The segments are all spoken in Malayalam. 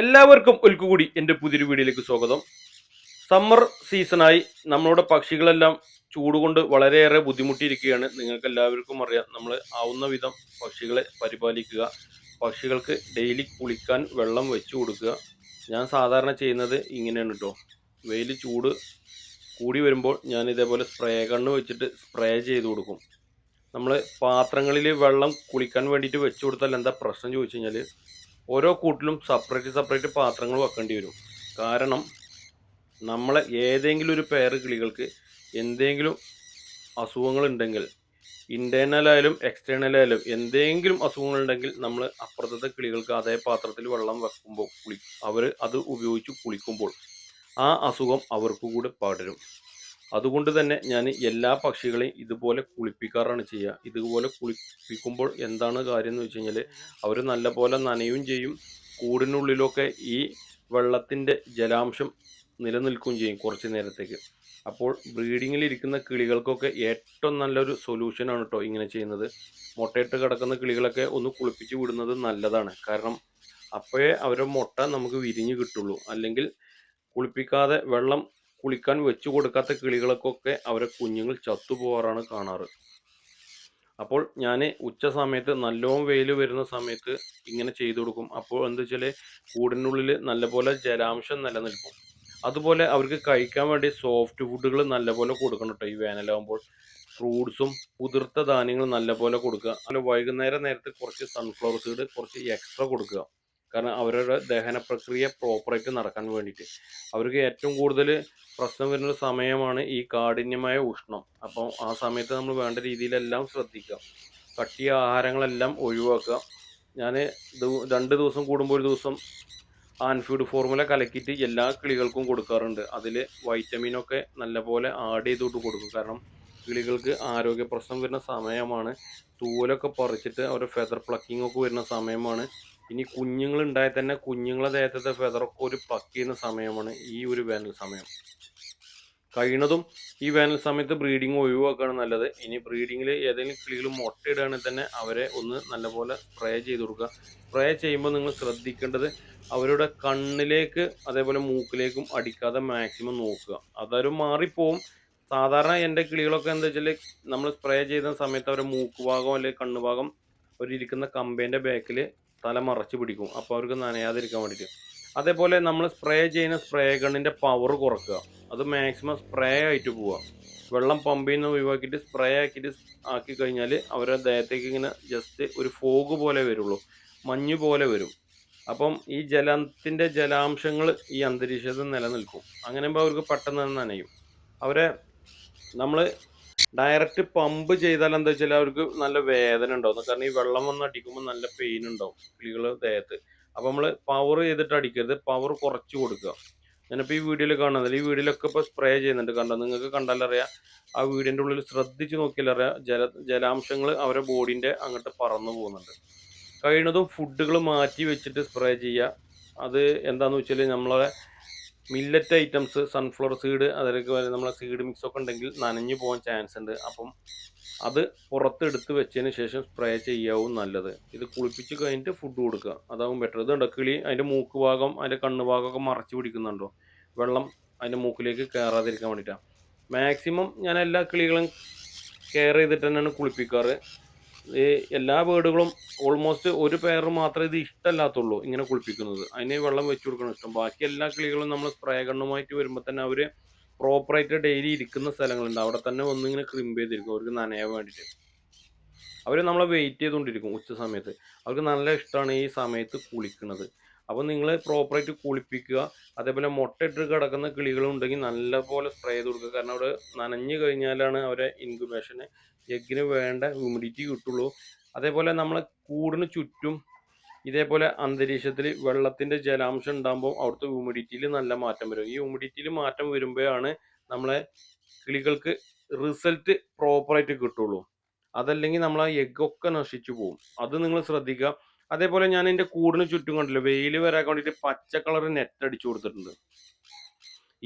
എല്ലാവർക്കും ഒരിക്കൽ കൂടി എന്റെ പുതിയൊരു വീഡിയോയിലേക്ക് സ്വാഗതം. സമ്മർ സീസണായി നമ്മളുടെ പക്ഷികളെല്ലാം ചൂട് കൊണ്ട് വളരെയേറെ ബുദ്ധിമുട്ടിയിരിക്കുകയാണ്. നിങ്ങൾക്ക് എല്ലാവർക്കും അറിയാം നമ്മൾ ആവുന്ന വിധം പക്ഷികളെ പരിപാലിക്കുക പക്ഷികൾക്ക് ഡെയിലി കുളിക്കാൻ വെള്ളം വെച്ചു കൊടുക്കുക. ഞാൻ സാധാരണ ചെയ്യുന്നത് ഇങ്ങനെയാണ് കേട്ടോ. വെയിൽ ചൂട് കൂടി വരുമ്പോൾ ഞാൻ ഇതേപോലെ സ്പ്രേ കണ്ണ് വെച്ചിട്ട് സ്പ്രേ ചെയ്ത് കൊടുക്കും. നമ്മൾ പാത്രങ്ങളിൽ വെള്ളം കുളിക്കാൻ വേണ്ടിയിട്ട് വെച്ചു കൊടുത്താൽ എന്താ പ്രശ്നം ചോദിച്ചു കഴിഞ്ഞാൽ ഓരോ കൂട്ടിലും സെപ്പറേറ്റ് സെപ്പറേറ്റ് പാത്രങ്ങൾ വെക്കേണ്ടി വരും. കാരണം നമ്മളെ ഏതെങ്കിലും ഒരു പേര് കിളികൾക്ക് എന്തെങ്കിലും ആയാലും എക്സ്റ്റേണൽ ആയാലും എന്തെങ്കിലും അസുഖങ്ങൾ ഉണ്ടെങ്കിൽ നമ്മൾ അപ്പുറത്തെ കിളികൾക്ക് അതേ പാത്രത്തിൽ വെള്ളം വെക്കുമ്പോൾ കുളി അവർ അത് ഉപയോഗിച്ച് കുളിക്കുമ്പോൾ ആ അസുഖം അവർക്ക് കൂടെ പടരും. അതുകൊണ്ട് തന്നെ ഞാൻ എല്ലാ പക്ഷികളെയും ഇതുപോലെ കുളിപ്പിക്കാറാണ് ചെയ്യുക. ഇതുപോലെ കുളിപ്പിക്കുമ്പോൾ എന്താണ് കാര്യം എന്ന് വെച്ച് കഴിഞ്ഞാൽ അവർ നല്ലപോലെ നനയും ചെയ്യും. കൂടിനുള്ളിലൊക്കെ ഈ വെള്ളത്തിന്റെ ജലാംശം നിലനിൽക്കുകയും ചെയ്യും കുറച്ച് നേരത്തേക്ക്. അപ്പോൾ ബ്രീഡിങ്ങിൽ ഇരിക്കുന്ന കിളികൾക്കൊക്കെ ഏറ്റവും നല്ലൊരു സൊല്യൂഷനാണ് കേട്ടോ ഇങ്ങനെ ചെയ്യുന്നത്. മുട്ടയിട്ട് കിടക്കുന്ന കിളികളൊക്കെ ഒന്ന് കുളിപ്പിച്ച് വിടുന്നത് നല്ലതാണ്. കാരണം അപ്പോഴേ അവരുടെ മുട്ട നമുക്ക് വിരിഞ്ഞ് കിട്ടുള്ളൂ. അല്ലെങ്കിൽ കുളിപ്പിക്കാതെ വെള്ളം കുളിക്കാൻ വെച്ചു കൊടുക്കാത്ത കിളികൾക്കൊക്കെ അവരെ കുഞ്ഞുങ്ങൾ ചത്തുപോകാറാണ് കാണാറ്. അപ്പോൾ ഞാൻ ഉച്ച സമയത്ത് നല്ലോണം വെയിൽ വരുന്ന സമയത്ത് ഇങ്ങനെ ചെയ്തു കൊടുക്കും. അപ്പോൾ എന്താ വെച്ചാൽ കൂടിനുള്ളിൽ നല്ലപോലെ ജലാംശം നിലനിൽക്കും. അതുപോലെ അവർക്ക് കഴിക്കാൻ വേണ്ടി സോഫ്റ്റ് ഫുഡുകൾ നല്ലപോലെ കൊടുക്കണം കേട്ടോ ഈ വേനലാകുമ്പോൾ ഫ്രൂട്ട്സും കുതിർത്ത ധാന്യങ്ങളും നല്ലപോലെ കൊടുക്കുക. അല്ല വൈകുന്നേരം നേരത്തെ കുറച്ച് സൺഫ്ലവർ സീഡ് കുറച്ച് എക്സ്ട്രാ കൊടുക്കുക. കാരണം അവരുടെ ദഹന പ്രക്രിയ പ്രോപ്പറായിട്ട് നടക്കാൻ വേണ്ടിയിട്ട്. അവർക്ക് ഏറ്റവും കൂടുതൽ പ്രശ്നം വരുന്ന സമയമാണ് ഈ കാഠിന്യമായ ഉഷ്ണം. അപ്പോൾ ആ സമയത്ത് നമ്മൾ വേണ്ട രീതിയിലെല്ലാം ശ്രദ്ധിക്കുക. കട്ടിയ ആഹാരങ്ങളെല്ലാം ഒഴിവാക്കുക. ഞാൻ രണ്ട് ദിവസം കൂടുമ്പോൾ ഒരു ദിവസം ആൻഫീഡ് ഫോർമുല കലക്കിയിട്ട് എല്ലാ കിളികൾക്കും കൊടുക്കാറുണ്ട്. അതിൽ വൈറ്റമിനൊക്കെ നല്ലപോലെ ആഡ് ചെയ്തോട്ട് കൊടുക്കും. കാരണം കിളികൾക്ക് ആരോഗ്യ പ്രശ്നം വരുന്ന സമയമാണ്. തൂവലൊക്കെ പറിച്ചിട്ട് അവരുടെ ഫെദർ പ്ലക്കിംഗ് ഒക്കെ വരുന്ന സമയമാണ്. ഇനി കുഞ്ഞുങ്ങൾ ഉണ്ടായി തന്നെ കുഞ്ഞുങ്ങളെ ദേഹത്തെ ഫെതറൊക്കെ ഒരു പക്കിയുന്ന സമയമാണ് ഈ ഒരു വേനൽ സമയം. കഴിയുന്നതും ഈ വേനൽ സമയത്ത് ബ്രീഡിങ് ഒഴിവാക്കുകയാണ് നല്ലത്. ഇനി ബ്രീഡിങ്ങിൽ ഏതെങ്കിലും കിളികൾ മുട്ടയിടുകയാണെങ്കിൽ തന്നെ അവരെ ഒന്ന് നല്ലപോലെ സ്പ്രേ ചെയ്ത് കൊടുക്കുക. സ്പ്രേ ചെയ്യുമ്പോൾ നിങ്ങൾ ശ്രദ്ധിക്കേണ്ടത് അവരുടെ കണ്ണിലേക്ക് അതേപോലെ മൂക്കിലേക്കും അടിക്കാതെ മാക്സിമം നോക്കുക. അതൊരു മാറിപ്പോവും. സാധാരണ എന്റെ കിളികളൊക്കെ എന്താ വെച്ചാൽ നമ്മൾ സ്പ്രേ ചെയ്യുന്ന സമയത്ത് അവരുടെ മൂക്ക് ഭാഗം അല്ലെങ്കിൽ കണ്ണുഭാഗം ഒരു ഇരിക്കുന്ന കമ്പേന്റെ ബാക്കിൽ തല മറച്ച് പിടിക്കും. അപ്പോൾ അവർക്ക് നനയാതിരിക്കാൻ വേണ്ടിയിട്ട്. അതേപോലെ നമ്മൾ സ്പ്രേ ചെയ്യുന്ന സ്പ്രേ ഗണ്ണിന്റെ പവർ കുറക്കുക. അത് മാക്സിമം സ്പ്രേ ആയിട്ട് പോവുക. വെള്ളം പമ്പിൽ നിന്ന് ഒഴിവാക്കിയിട്ട് സ്പ്രേ ആക്കിയിട്ട് ആക്കി കഴിഞ്ഞാൽ അവരുടെ ദേഹത്തേക്ക് ഇങ്ങനെ ജസ്റ്റ് ഒരു ഫോഗ് പോലെ വരുള്ളൂ. മഞ്ഞ് പോലെ വരും. അപ്പം ഈ ജലത്തിന്റെ ജലാംശങ്ങൾ ഈ അന്തരീക്ഷത്തിൽ നിലനിൽക്കും. അങ്ങനെ അവർക്ക് പെട്ടെന്ന് നനയും. അവരെ നമ്മൾ ഡയറക്റ്റ് പമ്പ് ചെയ്താൽ എന്താ വെച്ചാൽ അവർക്ക് നല്ല വേദന ഉണ്ടാവും. കാരണം ഈ വെള്ളം വന്ന് അടിക്കുമ്പോൾ നല്ല പെയിൻ ഉണ്ടാവും കിളികൾ ദേഹത്ത്. അപ്പോൾ നമ്മൾ പവർ ചെയ്തിട്ട് അടിക്കരുത്. പവർ കുറച്ച് കൊടുക്കുക. ഞാനിപ്പോൾ ഈ വീഡിയോയിൽ കാണുന്നില്ല ഈ വീഡിയോയിലൊക്കെ ഇപ്പോൾ സ്പ്രേ ചെയ്യുന്നുണ്ട് കണ്ടോ? നിങ്ങൾക്ക് കണ്ടാലറിയാം ആ വീടിന്റെ ഉള്ളിൽ ശ്രദ്ധിച്ച് നോക്കിയാലറിയാം ജല ജലാംശങ്ങൾ അവരുടെ ബോഡീന്റെ അങ്ങോട്ട് പറന്നു പോകുന്നുണ്ട്. കഴിയുന്നതും ഫുഡുകൾ മാറ്റി വെച്ചിട്ട് സ്പ്രേ ചെയ്യുക. അത് എന്താണെന്ന് വെച്ചാൽ നമ്മളെ മില്ലറ്റ് ഐറ്റംസ് സൺഫ്ലവർ സീഡ് അതിലൊക്കെ നമ്മളെ സീഡ് മിക്സ് ഒക്കെ ഉണ്ടെങ്കിൽ നനഞ്ഞു പോകാൻ ചാൻസ് ഉണ്ട്. അപ്പം അത് പുറത്തെടുത്ത് വെച്ചതിന് ശേഷം സ്പ്രേ ചെയ്യാവും നല്ലത്. ഇത് കുളിപ്പിച്ച് കഴിഞ്ഞിട്ട് ഫുഡ് കൊടുക്കുക. അതാവും ബെറ്റർ ഇതുണ്ടോ കിളി അതിന്റെ മൂക്ക് ഭാഗം അതിന്റെ കണ്ണ് ഭാഗമൊക്കെ മറച്ച് പിടിക്കുന്നുണ്ടോ? വെള്ളം അതിന്റെ മൂക്കിലേക്ക് കയറാതിരിക്കാൻ വേണ്ടിയിട്ടാണ് മാക്സിമം ഞാൻ എല്ലാ കിളികളും കെയർ ചെയ്തിട്ട് തന്നെയാണ് കുളിപ്പിക്കാറ്. ഈ എല്ലാ ബേർഡുകളും ഓൾമോസ്റ്റ് ഒരു പെയർ മാത്രമേ ഇത് ഇഷ്ടമല്ലാത്തുള്ളൂ ഇങ്ങനെ കുളിപ്പിക്കുന്നത്. അതിന് വെള്ളം വെച്ച് കൊടുക്കണം ഇഷ്ടം. ബാക്കി എല്ലാ കിളികളും നമ്മൾ സ്പ്രേ കണ്ണുമായിട്ട് വരുമ്പോൾ തന്നെ അവർ പ്രോപ്പറായിട്ട് ഡെയിലി ഇരിക്കുന്ന സ്ഥലങ്ങളുണ്ട്. അവിടെ തന്നെ വന്ന് ഇങ്ങനെ ക്രിം ചെയ്തിരിക്കും. അവർക്ക് നനയാൻ വേണ്ടിയിട്ട് അവർ നമ്മളെ വെയിറ്റ് ചെയ്തുകൊണ്ടിരിക്കും ഉച്ച സമയത്ത്. അവർക്ക് നല്ല ഇഷ്ടമാണ് ഈ സമയത്ത് കുളിക്കുന്നത്. അപ്പോൾ നിങ്ങൾ പ്രോപ്പറായിട്ട് കുളിപ്പിക്കുക. അതേപോലെ മുട്ടയിട്ട് കിടക്കുന്ന കിളികളുണ്ടെങ്കിൽ നല്ലപോലെ സ്പ്രേ ചെയ്ത് കൊടുക്കുക. കാരണം അവിടെ നനഞ്ഞു കഴിഞ്ഞാലാണ് അവരെ ഇൻക്യുബേഷന് എഗ്ഗിന് വേണ്ട ഹ്യൂമിഡിറ്റി കിട്ടുള്ളൂ. അതേപോലെ നമ്മൾ കൂടിന് ചുറ്റും ഇതേപോലെ അന്തരീക്ഷത്തിൽ വെള്ളത്തിന്റെ ജലാംശം ഉണ്ടാകുമ്പോൾ അവിടുത്തെ ഹ്യൂമിഡിറ്റിയിൽ നല്ല മാറ്റം വരും. ഈ ഹ്യൂമിഡിറ്റിയിൽ മാറ്റം വരുമ്പോഴാണ് നമ്മളെ കിളികൾക്ക് റിസൾട്ട് പ്രോപ്പറായിട്ട് കിട്ടുള്ളൂ. അതല്ലെങ്കിൽ നമ്മൾ ആ എഗ്ഗൊക്കെ നശിച്ചു പോകും. അത് നിങ്ങൾ ശ്രദ്ധിക്കുക. അതേപോലെ ഞാൻ എന്റെ കൂടിന് ചുറ്റും കണ്ടില്ല വെയിൽ വരാൻ വേണ്ടിയിട്ട് പച്ച കളർ നെറ്റ് അടിച്ചു കൊടുത്തിട്ടുണ്ട്.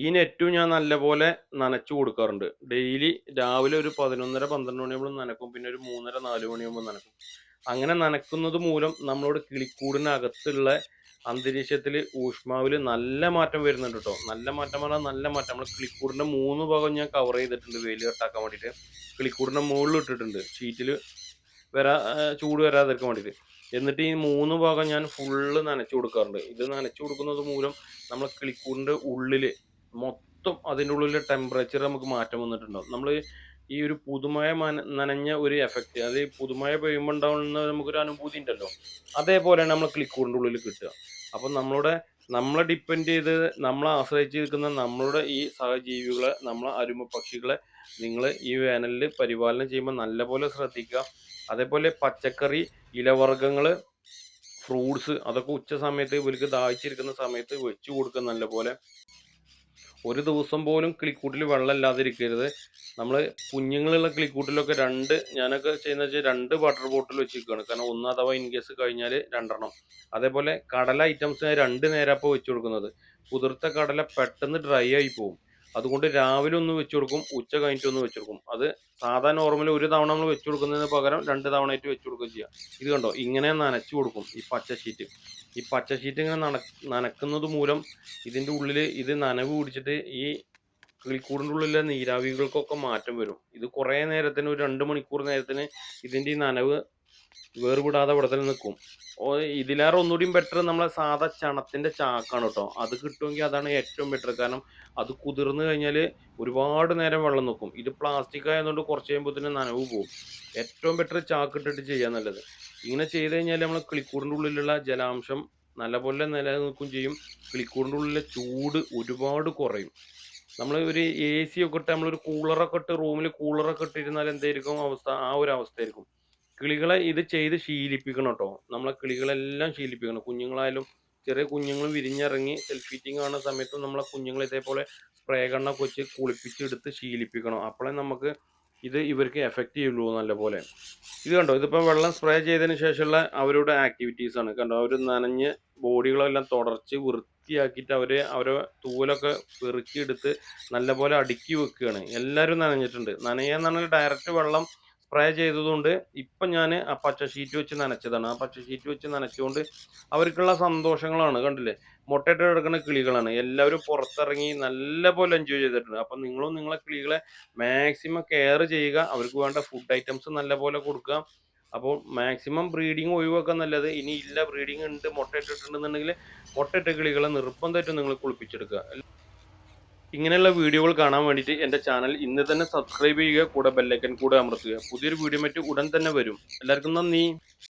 ഈ നെറ്റും ഞാൻ നല്ലപോലെ നനച്ചു കൊടുക്കാറുണ്ട്. ഡെയിലി രാവിലെ ഒരു പതിനൊന്നര പന്ത്രണ്ട് മണിയാകുമ്പോൾ നനക്കും. പിന്നെ ഒരു മൂന്നര നാല് മണിയാകുമ്പോൾ നനക്കും. അങ്ങനെ നനക്കുന്നത് മൂലം നമ്മളോട് കിളിക്കൂടിനകത്തുള്ള അന്തരീക്ഷത്തിൽ ഊഷ്മാവിൽ നല്ല മാറ്റം വരുന്നുണ്ട് കേട്ടോ നല്ല മാറ്റം പറഞ്ഞാൽ നല്ല മാറ്റം. നമ്മൾ കിളിക്കൂടിന്റെ മൂന്ന് ഭാഗം ഞാൻ കവർ ചെയ്തിട്ടുണ്ട്. വെയിൽ കട്ടാക്കാൻ വേണ്ടിയിട്ട്. കിളിക്കൂടിന്റെ മുകളിൽ ഇട്ടിട്ടുണ്ട്. ഷീറ്റിൽ വരാ ചൂട് വരാതിരിക്കാൻ വേണ്ടിയിട്ട്. എന്നിട്ട് ഈ മൂന്ന് ഭാഗം ഞാൻ ഫുള്ള് നനച്ചു കൊടുക്കാറുണ്ട്. ഇത് നനച്ചു കൊടുക്കുന്നത് മൂലം നമ്മൾ കിളിക്കൂടിന്റെ ഉള്ളിൽ മൊത്തം അതിന്റെ ഉള്ളിലെ ടെമ്പറേച്ചർ നമുക്ക് മാറ്റം വന്നിട്ടുണ്ടാവും. നമ്മൾ ഈ ഒരു പുതുമഴ നനഞ്ഞ ഒരു എഫക്റ്റ് അത് ഈ പുതുമഴ പെയ്യുമ്പോൾ ഉണ്ടാവുന്ന നമുക്കൊരു അനുഭൂതി ഉണ്ടല്ലോ. അതേപോലെയാണ് നമ്മൾ ക്ലിക്കൂറിന്റെ ഉള്ളിൽ കിട്ടുക. അപ്പം നമ്മളുടെ നമ്മളെ ഡിപ്പെൻഡ് ചെയ്ത് നമ്മളെ ആശ്രയിച്ച് നിൽക്കുന്ന നമ്മളുടെ ഈ സഹജീവികളെ നമ്മളെ അരുമ പക്ഷികളെ നിങ്ങൾ ഈ വേനലിൽ പരിപാലനം ചെയ്യുമ്പോൾ നല്ലപോലെ ശ്രദ്ധിക്കുക. അതേപോലെ പച്ചക്കറി ഇലവർഗങ്ങൾ ഫ്രൂട്ട്സ് അതൊക്കെ ഉച്ച സമയത്ത് ഇവർക്ക് ദാഹിച്ചിരിക്കുന്ന സമയത്ത് വെച്ച് കൊടുക്കുക നല്ലപോലെ. ഒരു ദിവസം പോലും കിളിക്കൂട്ടിൽ വെള്ളം ഇല്ലാതിരിക്കരുത് നമ്മൾ കുഞ്ഞുങ്ങളുള്ള കിളിക്കൂട്ടിലൊക്കെ രണ്ട് ഞാനൊക്കെ ചെയ്യുന്ന വെച്ചാൽ രണ്ട് വാട്ടർ ബോട്ടിൽ വെച്ചിരിക്കുകയാണ് കാരണം ഒന്ന് അഥവാ ഇൻ കേസ് കഴിഞ്ഞാൽ രണ്ടെണ്ണം. അതേപോലെ കടല ഐറ്റംസ് രണ്ട് നേരം അപ്പോൾ വെച്ച് കൊടുക്കുന്നത്. കുതിർത്ത കടല പെട്ടെന്ന് ഡ്രൈ ആയി പോകും അതുകൊണ്ട് രാവിലെ ഒന്ന് വെച്ച് കൊടുക്കും ഉച്ച കഴിഞ്ഞിട്ട് ഒന്ന് വെച്ച് കൊടുക്കും. അത് സാധാ നോർമൽ ഒരു തവണ നമ്മൾ വെച്ച് കൊടുക്കുന്നതിന് പകരം രണ്ട് തവണയായിട്ട് വെച്ച് കൊടുക്കുകയും ചെയ്യാം. ഇത് കണ്ടോ? ഇങ്ങനെ നനച്ചു കൊടുക്കും ഈ പച്ച ഷീറ്റ് ഈ പച്ച ഷീറ്റ് ഇങ്ങനെ നന നനക്കുന്നത് മൂലം ഇതിന്റെ ഉള്ളിൽ ഇത് നനവ് പിടിച്ചിട്ട് ഈ കിളിക്കൂടിന്റെ ഉള്ളിലെ നീരാവികൾക്കൊക്കെ മാറ്റം വരും. ഇത് കുറേ നേരത്തിന് ഒരു രണ്ട് മണിക്കൂർ നേരത്തിന് ഇതിന്റെ ഈ നനവ് വേർവിടാതെ ഇവിടെ തന്നെ നിൽക്കും ഇതിലേറെ ഒന്നുകൂടിയും ബെറ്റർ നമ്മളെ സാധാ ചണത്തിന്റെ ചാക്കാണ് കേട്ടോ. അത് കിട്ടുമെങ്കിൽ അതാണ് ഏറ്റവും ബെറ്റർ കാരണം അത് കുതിർന്നു കഴിഞ്ഞാൽ ഒരുപാട് നേരം വെള്ളം നിൽക്കും ഇത് പ്ലാസ്റ്റിക് ആയതുകൊണ്ട് കുറച്ച് കഴിയുമ്പോൾ നനവ് പോകും ഏറ്റവും ബെറ്റർ ചാക്ക് ഇട്ടിട്ട് ചെയ്യാൻ നല്ലത്. ഇങ്ങനെ ചെയ്ത് കഴിഞ്ഞാൽ നമ്മൾ കിളിക്കൂടിന്റെ ഉള്ളിലുള്ള ജലാംശം നല്ലപോലെ നിലനിൽക്കുകയും ചെയ്യും. കിളിക്കൂടിന്റെ ഉള്ളിലെ ചൂട് ഒരുപാട് കുറയും. നമ്മൾ ഒരു എ സി ഒക്കെ ഇട്ട് നമ്മളൊരു കൂളറൊക്കെ ഇട്ട് റൂമിൽ കൂളറൊക്കെ ഇട്ടിരുന്നാൽ എന്തായിരിക്കും അവസ്ഥ? ആ ഒരു അവസ്ഥയായിരിക്കും. കിളികളെ ഇത് ചെയ്ത് ശീലിപ്പിക്കണം കേട്ടോ നമ്മളെ കിളികളെല്ലാം ശീലിപ്പിക്കണം. കുഞ്ഞുങ്ങളായാലും ചെറിയ കുഞ്ഞുങ്ങൾ വിരിഞ്ഞിറങ്ങി സെൽഫ് ഫീറ്റിംഗ് കാണുന്ന സമയത്തും നമ്മളെ കുഞ്ഞുങ്ങളെ ഇതേപോലെ സ്പ്രേ കണ്ണൊക്കെ വെച്ച് കുളിപ്പിച്ചെടുത്ത് ശീലിപ്പിക്കണം. അപ്പോഴേ നമുക്ക് ഇത് ഇവർക്ക് എഫക്റ്റ് ചെയ്യുള്ളൂ നല്ല പോലെ ഇത് കണ്ടോ? ഇതിപ്പോൾ വെള്ളം സ്പ്രേ ചെയ്തതിന് ശേഷമുള്ള അവരുടെ ആക്ടിവിറ്റീസ് ആണ്. കണ്ടോ? അവർ നനഞ്ഞ് ബോഡികളെല്ലാം തുടച്ച് വൃത്തിയാക്കിയിട്ട് അവർ അവരെ തൂവലൊക്കെ പെറുക്കിയെടുത്ത് നല്ലപോലെ അടുക്കി വെക്കുകയാണ്. എല്ലാവരും നനഞ്ഞിട്ടുണ്ട്. നനയാന്ന് പറഞ്ഞാൽ ഡയറക്റ്റ് വെള്ളം സ്പ്രേ ചെയ്തതുകൊണ്ട് ഇപ്പം ഞാൻ ആ പച്ച ഷീറ്റ് വെച്ച് നനച്ചതാണ്. ആ പച്ച ഷീറ്റ് വെച്ച് നനച്ചുകൊണ്ട് അവർക്കുള്ള സന്തോഷങ്ങളാണ്. കണ്ടില്ലേ? മുട്ടയിട്ട് കിടക്കുന്ന കിളികളാണ്. എല്ലാവരും പുറത്തിറങ്ങി നല്ല പോലെ എൻജോയ് ചെയ്തിട്ടുണ്ട്. അപ്പം നിങ്ങളും നിങ്ങളെ കിളികളെ മാക്സിമം കെയർ ചെയ്യുക. അവർക്ക് വേണ്ട ഫുഡ് ഐറ്റംസ് നല്ല പോലെ കൊടുക്കുക. അപ്പോൾ മാക്സിമം ബ്രീഡിങ് ഒഴിവാക്കാൻ നല്ലത്. ഇനി ഇല്ല ബ്രീഡിങ് ഉണ്ട് മുട്ട ഇട്ടിട്ടുണ്ടെന്നുണ്ടെങ്കിൽ മുട്ടയിട്ട കിളികളെ നിർബന്ധമായിട്ടും നിങ്ങൾ കുളിപ്പിച്ചെടുക്കുക. ഇങ്ങനെയുള്ള വീഡിയോകൾ കാണാൻ വേണ്ടിയിട്ട് എന്റെ ചാനൽ ഇന്ന് തന്നെ സബ്സ്ക്രൈബ് ചെയ്യുക കൂടെ ബെല്ലൈക്കൻ കൂടെ അമർത്തുക. പുതിയൊരു വീഡിയോ മറ്റ് ഉടൻ തന്നെ വരും. എല്ലാവർക്കും നന്ദി.